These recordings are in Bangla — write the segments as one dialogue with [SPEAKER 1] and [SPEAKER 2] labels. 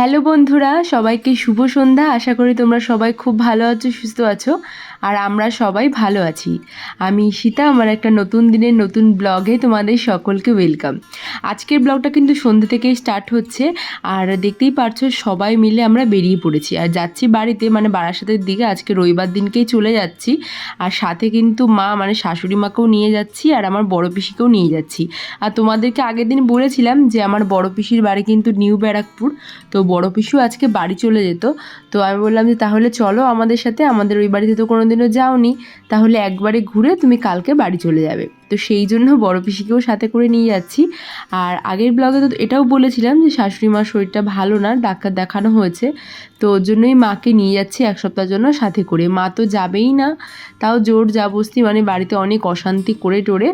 [SPEAKER 1] হ্যালো বন্ধুরা, সবাইকে শুভ সন্ধ্যা। আশা করি তোমরা সবাই খুব ভালো আছো, সুস্থ আছো, আর আমরা সবাই ভালো আছি। আমি ঈশিতা, আমার একটা নতুন দিনের নতুন ব্লগে তোমাদের সকলকে ওয়েলকাম আজকের ব্লগটা কিন্তু সন্ধ্যে থেকেই স্টার্ট হচ্ছে, আর দেখতেই পারছ সবাই মিলে আমরা বেরিয়ে পড়েছি। আর যাচ্ছি বাড়িতে মানে বারাসাতের দিকে, আজকে রবিবার দিনকেই চলে যাচ্ছি। আর সাথে কিন্তু মা মানে শাশুড়ি মাকেও নিয়ে যাচ্ছি, আর আমার বড় পিসিকেও নিয়ে যাচ্ছি। আর তোমাদেরকে আগের দিন বলেছিলাম যে আমার বড় পিসির বাড়ি কিন্তু নিউ ব্যারাকপুর, তো বড় পিসু আজকে বাড়ি চলে যেত। তো আমি বললাম যে, তাহলে চলো আমাদের সাথে, আমাদের ওই বাড়িতে তো কোনো দিনও যাওনি। তাহলে একবারে ঘুরে তুমি কালকে বাড়ি চলে যাবে। তো সেই জন্য বড় পিসিকেও সাথে করে নিয়ে যাচ্ছি। আর আগের ব্লগে তো এটাও বলেছিলাম যে শাশুড়ি মার শরীরটা ভালো না, ডাক্তার দেখানো হয়েছে। তো ওর জন্যই মাকে নিয়ে যাচ্ছি এক সপ্তাহের জন্য সাথে করে। মা তো যাবেই না, তাও জোর জাবস্তি মানে বাড়িতে অনেক অশান্তি করে টোরে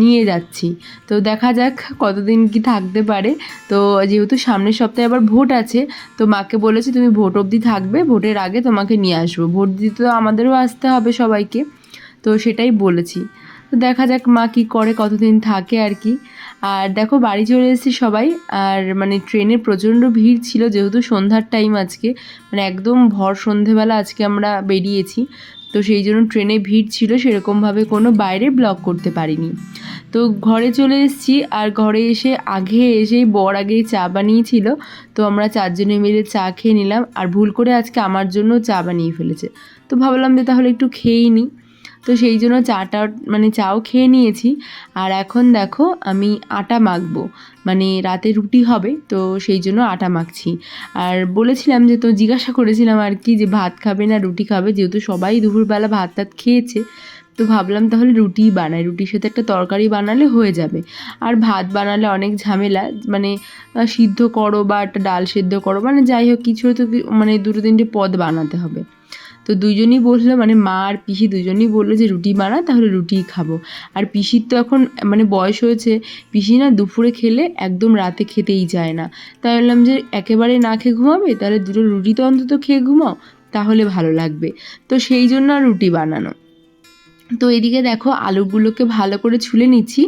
[SPEAKER 1] নিয়ে যাচ্ছি। তো দেখা যাক কতদিন কি থাকতে পারে। তো যেহেতু সামনের সপ্তাহে আবার ভোট আছে, তো মাকে বলেছি তুমি ভোট অবধি থাকবে, ভোটের আগে তোমাকে নিয়ে আসব। ভোট দিতে তো আমাদেরও আসতে হবে সবাইকে। তো সেটাই বলেছি। তো দেখা যাক মা কী করে, কতদিন থাকে আর কি। আর দেখো, বাড়ি চলে এসেছি সবাই। আর মানে ট্রেনে প্রচণ্ড ভিড় ছিল, যেহেতু সন্ধ্যার টাইম আজকে। মানে একদম ভর সন্ধেবেলা আজকে আমরা বেরিয়েছি। তো সেই জন্য ট্রেনে ভিড় ছিল, সেরকমভাবে কোনো বাইরে ব্লক করতে পারিনি। তো ঘরে চলে এসেছি, আর ঘরে এসে আগে এসেই বর আগেই চা বানিয়েছিল। তো আমরা চারজনে মিলে চা খেয়ে নিলাম। আর ভুল করে আজকে আমার জন্য চা বানিয়ে ফেলেছে। তো ভাবলাম যে তাহলে একটু খেয়েই নিই তো সেই জন্য চাটা মানে চাও খেয়ে নিয়েছি। আর এখন দেখো, আমি আটা মাখবো। মানে রাতে রুটি হবে, তো সেই জন্য আটা মাখছি। আর বলেছিলাম যে, তো জিজ্ঞাসা করেছিলাম আর কি যে, ভাত খাবে না রুটি খাবে? যেহেতু সবাই দুপুরবেলা ভাত টাত খেয়েছে, তো ভাবলাম তাহলে রুটিই বানাই। রুটির সাথে একটা তরকারি বানালে হয়ে যাবে। আর ভাত বানালে অনেক ঝামেলা মানে সিদ্ধ করো বা একটা ডাল সিদ্ধ করো মানে যাই হোক, কিছু তো মানে দুটো তিনটে পদ বানাতে হবে। তো দুজনই বলল মানে মা আর পিসি দুজনই বলল যে, রুটি বানা, তাহলে রুটিই খাব। আর পিসির তো এখন মানে বয়স হয়েছে, পিসি না দুপুরে খেলে একদম রাতে খেতেই যায় না। তাই বললাম যে, একেবারে না খেয়ে ঘুমাবে? তাহলে দুটো রুটি তো অন্তত খেয়ে ঘুমাও, তাহলে ভালো লাগবে। তো সেই জন্য আর রুটি বানানো। তো এদিকে দেখো আলুগুলোকে ভালো করে ছুলে নিচ্ছি।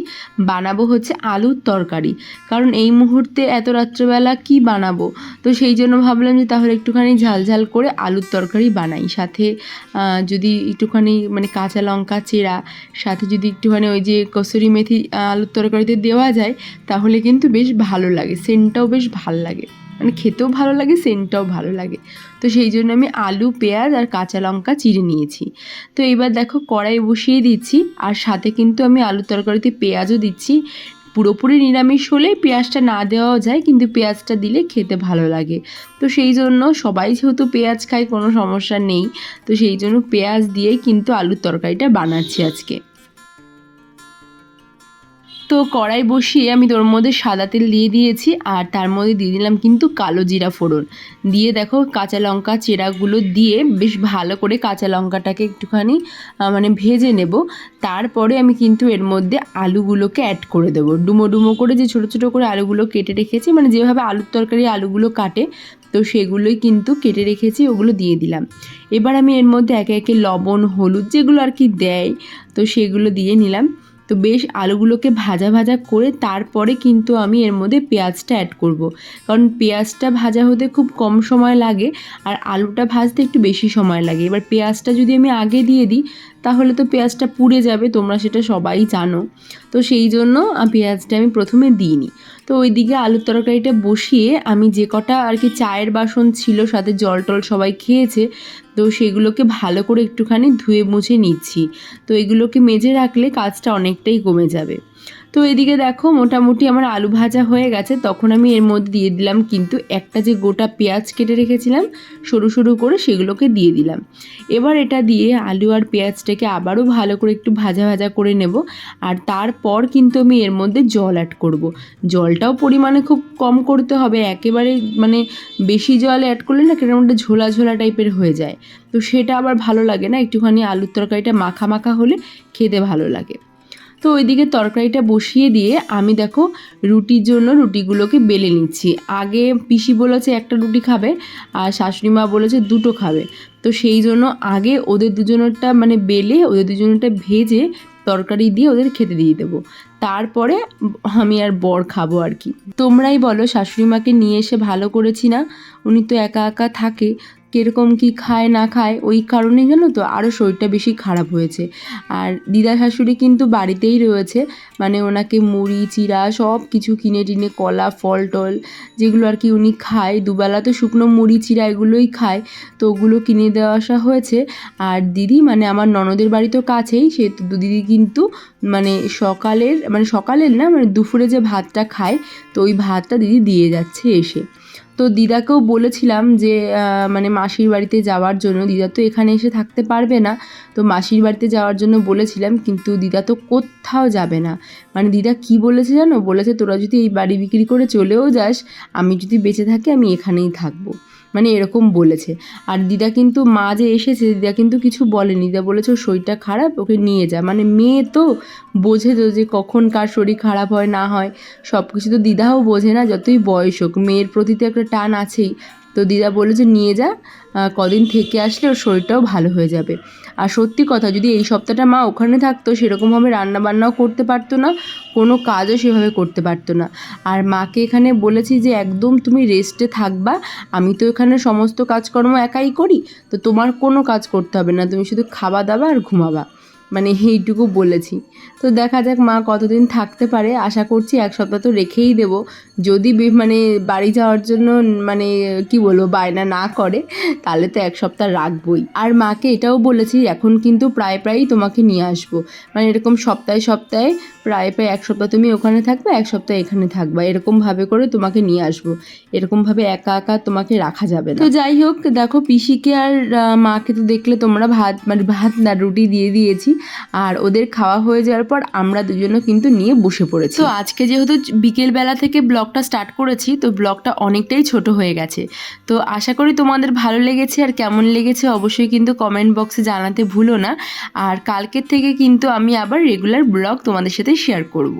[SPEAKER 1] বানাবো হচ্ছে আলুর তরকারি। কারণ এই মুহূর্তে এত রাত্রেবেলা কি বানাবো? তো সেই জন্য ভাবলাম যে তাহলে একটুখানি ঝাল ঝাল করে আলুর তরকারি বানাই। সাথে যদি একটুখানি মানে কাঁচা লঙ্কা, চেরা, সাথে যদি একটুখানি ওই যে কসুরি মেথি আলুর তরকারিতে দেওয়া যায়, তাহলে কিন্তু বেশ ভালো লাগে। সেন্টটাও বেশ ভালো লাগে। মানে খেতেও ভালো লাগে, সেন্টটাও ভালো লাগে। তো সেই জন্য আমি আলু, পেঁয়াজ আর কাঁচা লঙ্কা চিড়ে নিয়েছি। তো এবার দেখো কড়াই বসিয়ে দিচ্ছি আর সাথে কিন্তু আমি আলুর তরকারিতে পেঁয়াজও দিচ্ছি। পুরোপুরি নিরামিষ হলে পেঁয়াজটা না দেওয়াও যায়, কিন্তু পেঁয়াজটা দিলে খেতে ভালো লাগে। তো সেই জন্য সবাই যেহেতু পেঁয়াজ খায়, কোনো সমস্যা নেই। তো সেই জন্য পেঁয়াজ দিয়েই কিন্তু আলুর তরকারিটা বানাচ্ছি আজকে। তো কড়াই বসিয়ে আমি তোর মধ্যে সাদা তেল দিয়ে দিয়েছি, আর তার মধ্যে দিয়ে দিলাম কিন্তু কালো জিরা ফোড়ন। দিয়ে দেখো কাঁচা লঙ্কা চেরাগুলো দিয়ে বেশ ভালো করে কাঁচা লঙ্কাটাকে একটুখানি মানে ভেজে নেব। তারপরে আমি কিন্তু এর মধ্যে আলুগুলোকে অ্যাড করে দেবো। ডুমো ডুমো করে যে ছোটো ছোটো করে আলুগুলো কেটে রেখেছি মানে যেভাবে আলুর তরকারি আলুগুলো কাটে, তো সেগুলোই কিন্তু কেটে রেখেছি, ওগুলো দিয়ে দিলাম। এবার আমি এর মধ্যে একে একে লবণ, হলুদ যেগুলো আর কি দেয়, তো সেগুলো দিয়ে নিলাম। তো বেশ আলুগুলোকে ভাজা ভাজা করে তারপরে কিন্তু আমি এর মধ্যে পেঁয়াজটা অ্যাড করব। কারণ পেঁয়াজটা ভাজা হতে খুব কম সময় লাগে আর আলুটা ভাজতে একটু বেশি সময় লাগে এবার পেঁয়াজটা যদি আমি আগে দিয়ে দিই তাহলে তো পেঁয়াজটা পুড়ে যাবে, তোমরা সেটা সবাই জানো। তো সেই জন্য পেঁয়াজটা আমি প্রথমে দিইনি। তো ওইদিকে আলুর তরকারিটা বসিয়ে আমি যে কটা আর কি চায়ের বাসন ছিল, সাথে জল টল সবাই খেয়েছে, তো সেগুলোকে ভালো করে একটুখানি ধুয়ে মুছে নিচ্ছি। তো এগুলোকে মেজে রাখলে কাজটা অনেকটাই কমে যাবে। তো এদিকে দেখো মোটামুটি আমার আলু ভাজা হয়ে গেছে, তখন আমি এর মধ্যে দিয়ে দিলাম কিন্তু একটা যে গোটা পেঁয়াজ কেটে রেখেছিলাম, সরু সরু করে সেগুলোকে দিয়ে দিলাম। এবার এটা দিয়ে আলু আর পেঁয়াজটাকে আবারও ভালো করে একটু ভাজা ভাজা করে নেব, আর তারপর কিন্তু আমি এর মধ্যে জল অ্যাড করব। জলটাও পরিমাণে খুব কম করতে হবে, একেবারে মানে বেশি জল অ্যাড করলে না একটা ঝোলা ঝোলা টাইপের হয়ে যায়। তো সেটা আবার ভালো লাগে না, একটুখানি আলুর তরকারিটা মাখা মাখা হলে খেতে ভালো লাগে। তো ওইদিকে তরকারিটা বসিয়ে দিয়ে আমি দেখো রুটির জন্য রুটিগুলোকে বেলে নিচ্ছি। আগে পিসি বলেছে একটা রুটি খাবে, আর শাশুড়ি মা বলেছে দুটো খাবে। তো সেই জন্য আগে ওদের দুজনেরটা মানে বেলে ওদের দুজনেরটা ভেজে তরকারি দিয়ে ওদের খেতে দিয়ে দেবো। তারপরে আমি আর বর খাব আর কি। তোমরাই বলো শাশুড়ি মাকে নিয়ে এসে ভালো করেছি না? উনি তো একা একা থাকে কীরকম কি খায়, না খায়, ওই কারণে জানো তো আরও শরীরটা বেশি খারাপ হয়েছে। আর দিদা শাশুড়ি কিন্তু বাড়িতেই রয়েছে মানে ওনাকে মুড়ি চিরা সব কিছু কিনে টিনে কলা, ফল, টল যেগুলো আর কি উনি খায়, দুবেলা তো শুকনো মুড়ি চিরা এগুলোই খায়, তো ওগুলো কিনে দেওয়া আসা হয়েছে। আর দিদি মানে আমার ননদের বাড়ি তো কাছেই, সে দিদি কিন্তু মানে সকালের মানে সকালের না মানে দুপুরে যে ভাতটা খায়, তো ওই ভাতটা দিদি দিয়ে যাচ্ছে এসে। তো দিদাকেও বলেছিলাম যে মানে মাসির বাড়িতে যাওয়ার জন্য, দিদা তো এখানে এসে থাকতে পারবে না। তো মাসির বাড়িতে যাওয়ার জন্য বলেছিলাম, কিন্তু দিদা তো কোথাও যাবে না। মানে দিদা কি বলেছে জানো? বলেছে, তোরা যদি এই বাড়ি বিক্রি করে চলেও যাস, আমি যদি বেঁচে থাকি, আমি এখানেই থাকব। মানে এরকম বলেছে। আর দিদা কিন্তু মা যে এসেছে, দিদা কিন্তু কিছু বলেনি। দিদা বলেছে ওর শরীরটা খারাপ, ওকে নিয়ে যা। মানে মেয়ে তো বোঝে তো যে কখন কার শরীর খারাপ হয় না হয়। সব কিছু তো দিদাও বোঝে না, যতই বয়স হোক। মেয়ের প্রতি তো একটা টান আছেই। তো দিদা বলে যে, নিয়ে যা কদিন থেকে আসলে ওর শরীরটাও ভালো হয়ে যাবে। আর সত্যি কথা, যদি এই সপ্তাহটা মা ওখানে থাকতো, সেরকমভাবে রান্না বান্নাও করতে পারতো না, কোনো কাজও সেভাবে করতে পারতো না। আর মাকে এখানে বলেছি যে, একদম তুমি রেস্টে থাকবা, আমি তো এখানে সমস্ত কাজকর্ম একাই করি, তো তোমার কোনো কাজ করতে হবে না, তুমি শুধু খাওয়া দাওয়া আর ঘুমাবা। মানে এইটুকু বলেছি। তো দেখা যাক মা কতদিন থাকতে পারে। আশা করছি এক সপ্তাহ তো রেখেই দেব। যদি মানে বাড়ি যাওয়ার জন্য মানে কি বলব, বায়না না করে, তাহলে তো এক সপ্তাহ রাখবই। আর মাকে এটাও বলেছি, এখন কিন্তু প্রায় প্রায়ই তোমাকে নিয়ে আসব। মানে এরকম সপ্তাহে সপ্তাহে প্রায় প্রায় এক সপ্তাহ তুমি ওখানে থাকবে, এক সপ্তাহ এখানে থাকবা। এরকমভাবে করে তোমাকে নিয়ে আসব। এরকমভাবে একা একা তোমাকে রাখা যাবে না। তো যাই হোক, দেখো পিসিকে আর মাকে তো দেখলে তোমরা ভাত মানে ভাত না, রুটি দিয়ে দিয়েছি। আর ওদের খাওয়া হয়ে যাওয়ার পর আমরা দুজনও কিন্তু নিয়ে বসে পড়েছি। তো আজকে যেহেতু বিকেলবেলা থেকে ব্লগটা স্টার্ট করেছি, তো ব্লগটা অনেকটাই ছোট হয়ে গেছে। তো আশা করি তোমাদের ভালো লেগেছে আর কেমন লেগেছে অবশ্যই কিন্তু কমেন্ট বক্সে জানাতে ভুলো না। আর কালকের থেকে কিন্তু আমি আবার রেগুলার ব্লগ তোমাদের সাথে শেয়ার করব।